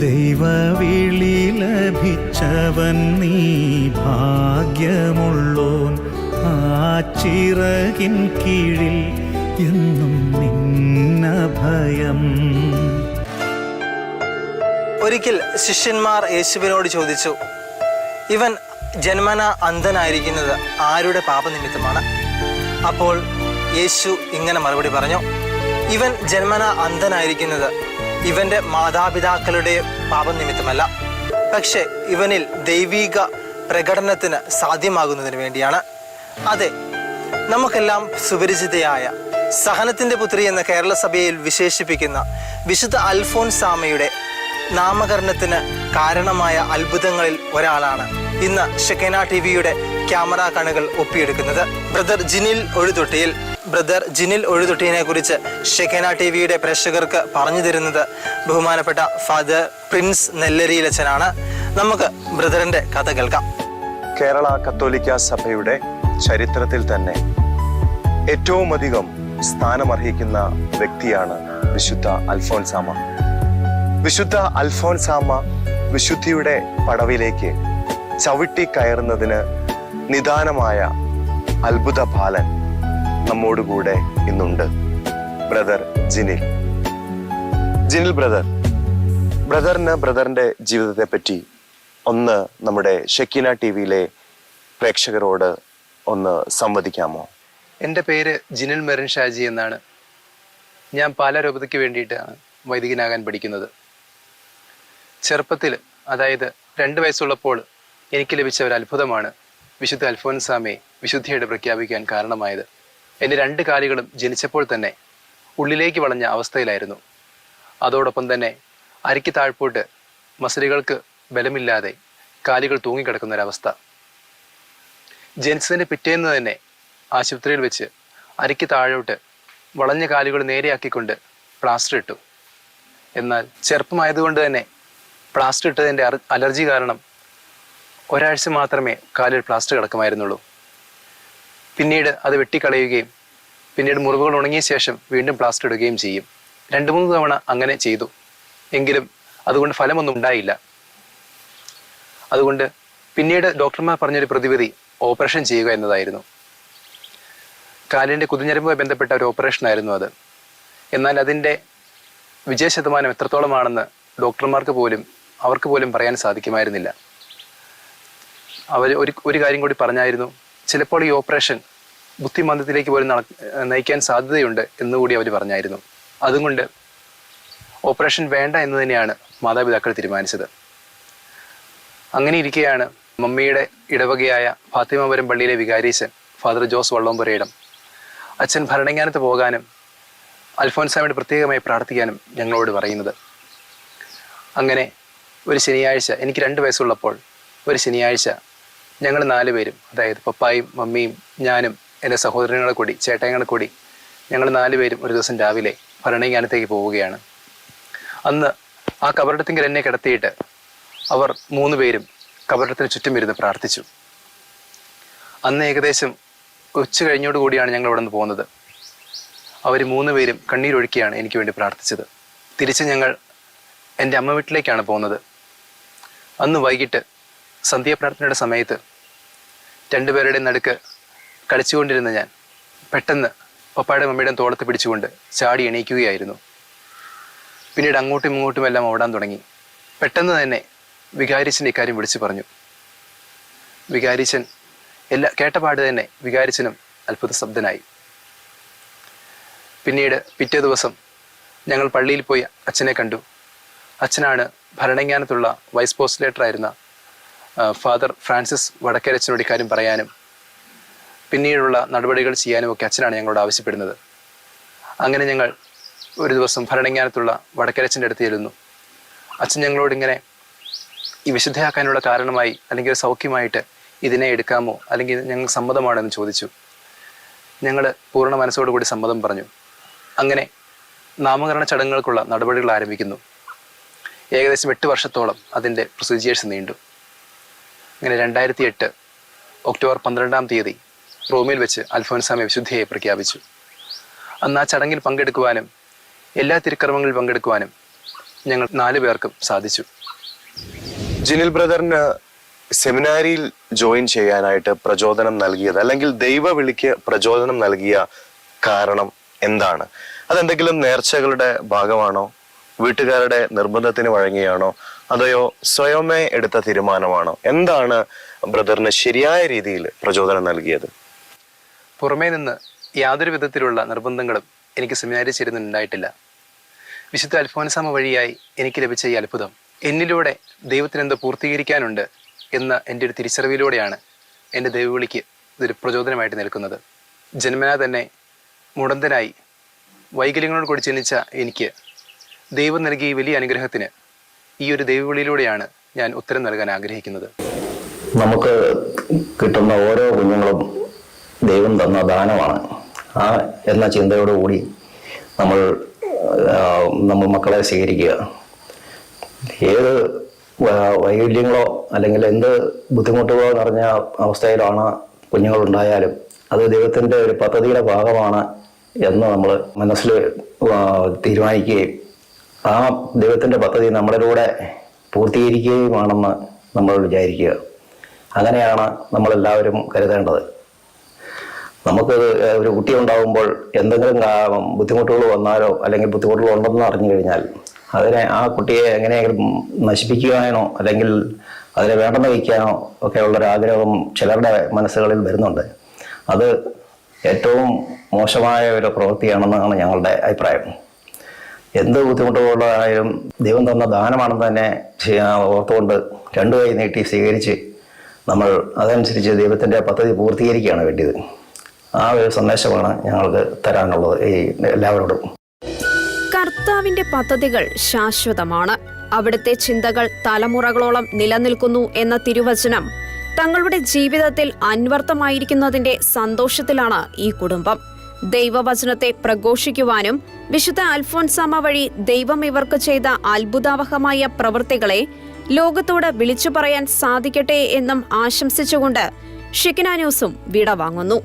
ദൈവവിളി ലഭിച്ചവൻ നീ ഭാഗ്യമുള്ളോൻ. ആ ചിറകിൻ കീഴിൽ എന്നും നിന്ന ഭയം. ഒരിക്കൽ ശിഷ്യന്മാർ യേശുവിനോട് ചോദിച്ചു ഇവൻ ജന്മന അന്ധനായിരിക്കുന്നത് ആരുടെ പാപനിമിത്തമാണ്? അപ്പോൾ യേശു ഇങ്ങനെ മറുപടി പറഞ്ഞു ഇവൻ ജന്മന അന്ധനായിരിക്കുന്നത് ഇവന്റെ മാതാപിതാക്കളുടെ പാപം നിമിത്തമല്ല പക്ഷെ ഇവനിൽ ദൈവിക പ്രകടനത്തിന് സാധ്യമാകുന്നതിന് വേണ്ടിയാണ്. അതെ നമുക്കെല്ലാം സുപരിചിതയായ സഹനത്തിന്റെ പുത്രി എന്ന കേരള സഭയിൽ വിശേഷിപ്പിക്കുന്ന വിശുദ്ധ അൽഫോൻസാമയുടെ നാമകരണത്തിന് കാരണമായ അത്ഭുതങ്ങളിൽ ഒരാളാണ് ഇന്ന് ഷെക്കന ടി വിയുടെ ക്യാമറ കണുകൾ ഒപ്പിയെടുക്കുന്നത്. ബ്രദർ ജിനിൽ ഒഴുതൊട്ടിയിൽ ബ്രദർ ജിനിൽ ഒഴുതൊട്ടിയെ കുറിച്ച് ഷെഖന ടി വിയുടെ പ്രേക്ഷകർക്ക് പറഞ്ഞു തരുന്നത് ബഹുമാനപ്പെട്ട ഫാദർ പ്രിൻസ് നെല്ലരിയിലച്ചനാണ്. നമുക്ക് ബ്രദറിന്റെ കഥ കേൾക്കാം. കേരള കത്തോലിക്ക സഭയുടെ ചരിത്രത്തിൽ തന്നെ ഏറ്റവും അധികം സ്ഥാനമർഹിക്കുന്ന വ്യക്തിയാണ് വിശുദ്ധ അൽഫോൻസാമ വിശുദ്ധ അൽഫോൻസാമ വിശുദ്ധിയുടെ പടവിലേക്ക് ചവിട്ടി കയറുന്നതിന് നിദാനമായ അത്ഭുത ബാലൻ നമ്മോടുകൂടെ ഇന്നുണ്ട്. ബ്രദർ ജിനിൽ. ജിനിൽ ബ്രദർ. ബ്രദറിന് ബ്രദറിന്റെ ജീവിതത്തെ പറ്റി ഒന്ന് നമ്മുടെ ഷെക്കിന ടി വിയിലെ പ്രേക്ഷകരോട് ഒന്ന് സംവദിക്കാമോ? എന്റെ പേര് ജിനിൽ മെറിൻ ഷാജി എന്നാണ്. ഞാൻ പാലാ രൂപതയ്ക്ക് വേണ്ടിയിട്ടാണ് വൈദികനാകാൻ പഠിക്കുന്നത്. ചെറുപ്പത്തിൽ അതായത് രണ്ട് വയസ്സുള്ളപ്പോൾ എനിക്ക് ലഭിച്ച ഒരു അത്ഭുതമാണ് വിശുദ്ധ അൽഫോൻസാമി വിശുദ്ധിയായിട്ട് പ്രഖ്യാപിക്കാൻ കാരണമായത്. എന്റെ രണ്ട് കാലുകളും ജനിച്ചപ്പോൾ തന്നെ ഉള്ളിലേക്ക് വളഞ്ഞ അവസ്ഥയിലായിരുന്നു. അതോടൊപ്പം തന്നെ അരിക്ക് താഴ്പോട്ട് മസിലുകൾക്ക് ബലമില്ലാതെ കാലുകൾ തൂങ്ങിക്കിടക്കുന്ന ഒരവസ്ഥ ജനിച്ചതിന് പിറ്റേന്ന് തന്നെ ആശുപത്രിയിൽ വെച്ച് അരിക്ക് താഴോട്ട് വളഞ്ഞ കാലുകൾ നേരെയാക്കിക്കൊണ്ട് പ്ലാസ്റ്റർ ഇട്ടു. എന്നാൽ ചെറുപ്പമായതുകൊണ്ട് തന്നെ പ്ലാസ്റ്റർ ഇട്ടതിന്റെ അലർജി കാരണം ഒരാഴ്ച മാത്രമേ കാലിൽ പ്ലാസ്റ്റർ കിടക്കുമായിരുന്നുള്ളൂ. പിന്നീട് അത് വെട്ടിക്കളയുകയും പിന്നീട് മുറിവുകൾ ഉണങ്ങിയ ശേഷം വീണ്ടും പ്ലാസ്റ്റർ ഇടുകയും ചെയ്യും. രണ്ട് മൂന്ന് തവണ അങ്ങനെ ചെയ്തു. എങ്കിലും അതുകൊണ്ട് ഫലമൊന്നും ഉണ്ടായില്ല. അതുകൊണ്ട് പിന്നീട് ഡോക്ടർമാർ പറഞ്ഞൊരു പ്രതിവിധി ഓപ്പറേഷൻ ചെയ്യുക എന്നതായിരുന്നു. കാലിന്റെ കുതിഞ്ഞരമ്പുമായി ബന്ധപ്പെട്ട ഒരു ഓപ്പറേഷൻ ആയിരുന്നു അത്. എന്നാൽ അതിന്റെ വിജയ ശതമാനം എത്രത്തോളമാണെന്ന് ഡോക്ടർമാർക്ക് പോലും അവർക്ക് പോലും പറയാൻ സാധിക്കുമായിരുന്നില്ല. അവർ ഒരു ഒരു കാര്യം കൂടി പറഞ്ഞായിരുന്നു. ചിലപ്പോൾ ഈ ഓപ്പറേഷൻ ബുദ്ധിമന്ദത്തിലേക്ക് പോലും നയിക്കാൻ സാധ്യതയുണ്ട് എന്നുകൂടി അവർ പറഞ്ഞായിരുന്നു. അതുകൊണ്ട് ഓപ്പറേഷൻ വേണ്ട എന്ന് തന്നെയാണ് മാതാപിതാക്കൾ തീരുമാനിച്ചത്. അങ്ങനെ ഇരിക്കെയാണ് മമ്മിയുടെ ഇടവകയായ ഫാത്തിമാപുരം പള്ളിയിലെ വികാരീശൻ ഫാദർ ജോസ് വള്ളോമ്പുരയിടം അച്ഛൻ ഭരണങ്ങാനത്ത് പോകാനും അൽഫോൻസാമിയുടെ പ്രത്യേകമായി പ്രാർത്ഥിക്കാനും ഞങ്ങളോട് പറയുന്നത്. അങ്ങനെ ഒരു ശനിയാഴ്ച എനിക്ക് രണ്ട് വയസ്സുള്ളപ്പോൾ ഒരു ശനിയാഴ്ച ഞങ്ങൾ നാല് പേരും അതായത് പപ്പായും മമ്മിയും ഞാനും എന്റെ സഹോദരങ്ങളെ കൂടി ചേട്ടങ്ങളെ കൂടി ഞങ്ങൾ നാല് പേരും ഒരു ദിവസം രാവിലെ ഭരണങ്ങാനത്തേക്ക് പോവുകയാണ്. അന്ന് ആ കബറിടത്തിങ്കിൽ എന്നെ കിടത്തിയിട്ട് അവർ മൂന്ന് പേരും കബറിടത്തിന് ചുറ്റും ഇരുന്ന് പ്രാർത്ഥിച്ചു. അന്ന് ഏകദേശം ഉച്ച കഴിഞ്ഞോട് കൂടിയാണ് ഞങ്ങൾ അവിടെ നിന്ന് പോകുന്നത്. അവർ മൂന്ന് പേരും കണ്ണീരൊഴുക്കിയാണ് എനിക്ക് വേണ്ടി പ്രാർത്ഥിച്ചത്. തിരിച്ച് ഞങ്ങൾ എന്റെ അമ്മ വീട്ടിലേക്കാണ് പോകുന്നത്. അന്ന് വൈകിട്ട് സന്ധ്യാപ്രാർത്ഥനയുടെ സമയത്ത് രണ്ടുപേരുടെ നടുക്ക് കളിച്ചുകൊണ്ടിരുന്ന ഞാൻ പെട്ടെന്ന് പപ്പായുടെ മമ്മിയുടെ തോളത്ത് പിടിച്ചുകൊണ്ട് ചാടി എണീക്കുകയായിരുന്നു. പിന്നീട് അങ്ങോട്ടും ഇങ്ങോട്ടും എല്ലാം ഓടാൻ തുടങ്ങി. പെട്ടെന്ന് തന്നെ വികാരിച്ചൻ ഇക്കാര്യം വിളിച്ചു പറഞ്ഞു. വികാരിച്ചൻ എല്ലാ കേട്ടപാട് തന്നെ വികാരിച്ചനും അത്ഭുത ശബ്ദനായി. പിന്നീട് പിറ്റേ ദിവസം ഞങ്ങൾ പള്ളിയിൽ പോയി അച്ഛനെ കണ്ടു. അച്ഛനാണ് ഭരണങ്ങാനത്തുള്ള വൈസ് പോസ്റ്റ്ലേറ്റർ ആയിരുന്ന ഫാദർ ഫ്രാൻസിസ് വടക്കേരച്ചനോട് ഇക്കാര്യം പറയാനും പിന്നീടുള്ള നടപടികൾ ചെയ്യാനും ഒക്കെ അച്ഛനാണ് ഞങ്ങളോട് ആവശ്യപ്പെടുന്നത്. അങ്ങനെ ഞങ്ങൾ ഒരു ദിവസം ഭരണങ്ങാനത്തുള്ള വടക്കേരച്ചന്റെ അടുത്ത് ചെല്ലുന്നു. അച്ഛൻ ഞങ്ങളോട് ഇങ്ങനെ ഈ വിശുദ്ധയാക്കാനുള്ള കാരണമായി അല്ലെങ്കിൽ ഒരു സൗഖ്യമായിട്ട് ഇതിനെ എടുക്കാമോ അല്ലെങ്കിൽ ഞങ്ങൾ സമ്മതമാണോ എന്ന് ചോദിച്ചു. ഞങ്ങൾ പൂർണ മനസ്സോടുകൂടി സമ്മതം പറഞ്ഞു. അങ്ങനെ നാമകരണ ചടങ്ങുകൾക്കുള്ള നടപടികൾ ആരംഭിക്കുന്നു. ഏകദേശം എട്ട് വർഷത്തോളം അതിന്റെ പ്രൊസീജിയേഴ്സ് നീണ്ടു. അങ്ങനെ രണ്ടായിരത്തി എട്ട് ഒക്ടോബർ പന്ത്രണ്ടാം തീയതി റോമിൽ വെച്ച് അൽഫോൻസാമെ വിശുദ്ധിയെ പ്രഖ്യാപിച്ചു. അന്ന് ആ ചടങ്ങിൽ പങ്കെടുക്കുവാനും എല്ലാ തിരുക്കർമ്മങ്ങളിൽ പങ്കെടുക്കുവാനും ഞങ്ങൾ നാല് പേർക്കും സാധിച്ചു. ജിനിൽ ബ്രദറിന് സെമിനാരിയിൽ ജോയിൻ ചെയ്യാനായിട്ട് പ്രചോദനം നൽകിയത് അല്ലെങ്കിൽ ദൈവ വിളിക്ക് പ്രചോദനം നൽകിയ കാരണം എന്താണ്? അതെന്തെങ്കിലും നേർച്ചകളുടെ ഭാഗമാണോ? വീട്ടുകാരുടെ നിർബന്ധത്തിന് വഴങ്ങിയാണോ? അതെയോ? സ്വയമേ എടുത്ത തീരുമാനമാണോ? എന്താണ് ബ്രദറിന് ശരിയായ രീതിയിൽ പ്രചോദനം നൽകിയത്? പുറമേ നിന്ന് യാതൊരു വിധത്തിലുള്ള നിർബന്ധങ്ങളും എനിക്ക് സെമിനാരി വിശുദ്ധ അൽഫോൻസാമ വഴിയായി എനിക്ക് ലഭിച്ച ഈ അത്ഭുതം എന്നിലൂടെ ദൈവത്തിന് എന്തോ പൂർത്തീകരിക്കാനുണ്ട് എന്ന എന്റെ ഒരു തിരിച്ചറിവിലൂടെയാണ് എന്റെ ദൈവവിളിക്ക് ഇതൊരു പ്രചോദനമായിട്ട് നിൽക്കുന്നത്. ജന്മനാ തന്നെ മുടന്തനായി വൈകല്യങ്ങളോട് കൂടി ജനിച്ച എനിക്ക് ദൈവം നൽകിയ വലിയ അനുഗ്രഹത്തിന് ഈ ഒരു ദൈവവിളിയിലൂടെയാണ് ഞാൻ ഉത്തരം നൽകാൻ ആഗ്രഹിക്കുന്നത്. നമുക്ക് കിട്ടുന്ന ഓരോ കുഞ്ഞുങ്ങളും ദൈവം തന്ന ദാനമാണ്. ആ എന്ന ചിന്തയോടുകൂടി നമ്മൾ നമ്മൾ മക്കളെ സ്വീകരിക്കുക. ഏത് വൈകല്യങ്ങളോ അല്ലെങ്കിൽ എന്ത് ബുദ്ധിമുട്ടുകളോ നിറഞ്ഞ അവസ്ഥയിലാണ് കുഞ്ഞുങ്ങളുണ്ടായാലും അത് ദൈവത്തിന്റെ ഒരു പദ്ധതിയുടെ ഭാഗമാണ് എന്ന് നമ്മൾ മനസ്സിൽ തീരുമാനിക്കുകയും ആ ദൈവത്തിന്റെ പദ്ധതി നമ്മളിലൂടെ പൂർത്തീകരിക്കുകയുമാണെന്ന് നമ്മൾ വിചാരിക്കുക. അങ്ങനെയാണ് നമ്മളെല്ലാവരും കരുതേണ്ടത്. നമുക്ക് ഒരു കുട്ടി ഉണ്ടാകുമ്പോൾ എന്തെങ്കിലും ബുദ്ധിമുട്ടുകൾ വന്നാലോ അല്ലെങ്കിൽ ബുദ്ധിമുട്ടുകൾ ഉണ്ടെന്ന് അറിഞ്ഞു കഴിഞ്ഞാൽ അതിനെ ആ കുട്ടിയെ എങ്ങനെയെങ്കിലും നശിപ്പിക്കുവാനോ അല്ലെങ്കിൽ അതിനെ വേണ്ടെന്ന് വയ്ക്കാനോ ഒക്കെ ആഗ്രഹം ചിലരുടെ മനസ്സുകളിൽ വരുന്നുണ്ട്. അത് ഏറ്റവും മോശമായ ഒരു പ്രവൃത്തിയാണെന്നാണ് ഞങ്ങളുടെ അഭിപ്രായം. എന്ത് ബുദ്ധിമുട്ടുകളായാലും ദൈവം തന്ന ദാനമാണെന്ന് തന്നെ ഓർത്തുകൊണ്ട് രണ്ടു കൈ നീട്ടി സ്വീകരിച്ച് നമ്മൾ അതനുസരിച്ച് ദൈവത്തിന്റെ പദ്ധതി പൂർത്തീകരിക്കുകയാണ് വേണ്ടിയത്. ആ ഒരു സന്ദേശമാണ് ഞങ്ങൾക്ക് തരാനുള്ളത് ഈ എല്ലാവരോടും. കർത്താവിന്റെ പദ്ധതികൾ ശാശ്വതമാണ്. അവിടുത്തെ ചിന്തകൾ തലമുറകളോളം നിലനിൽക്കുന്നു എന്ന തിരുവചനം തങ്ങളുടെ ജീവിതത്തിൽ അന്വർത്ഥമായിരിക്കുന്നതിന്റെ സന്തോഷത്തിലാണ് ഈ കുടുംബം. ദൈവവചനത്തെ പ്രഘോഷിക്കുവാനും വിശുദ്ധ അൽഫോൻസാമ വഴി ദൈവം ഇവർക്ക് ചെയ്ത അത്ഭുതാവഹമായ പ്രവൃത്തികളെ ലോകത്തോട് വിളിച്ചു പറയാൻ സാധിക്കട്ടെ എന്നും ആശംസിച്ചുകൊണ്ട് ഷിക്കിന ന്യൂസും വിട വാങ്ങുന്നു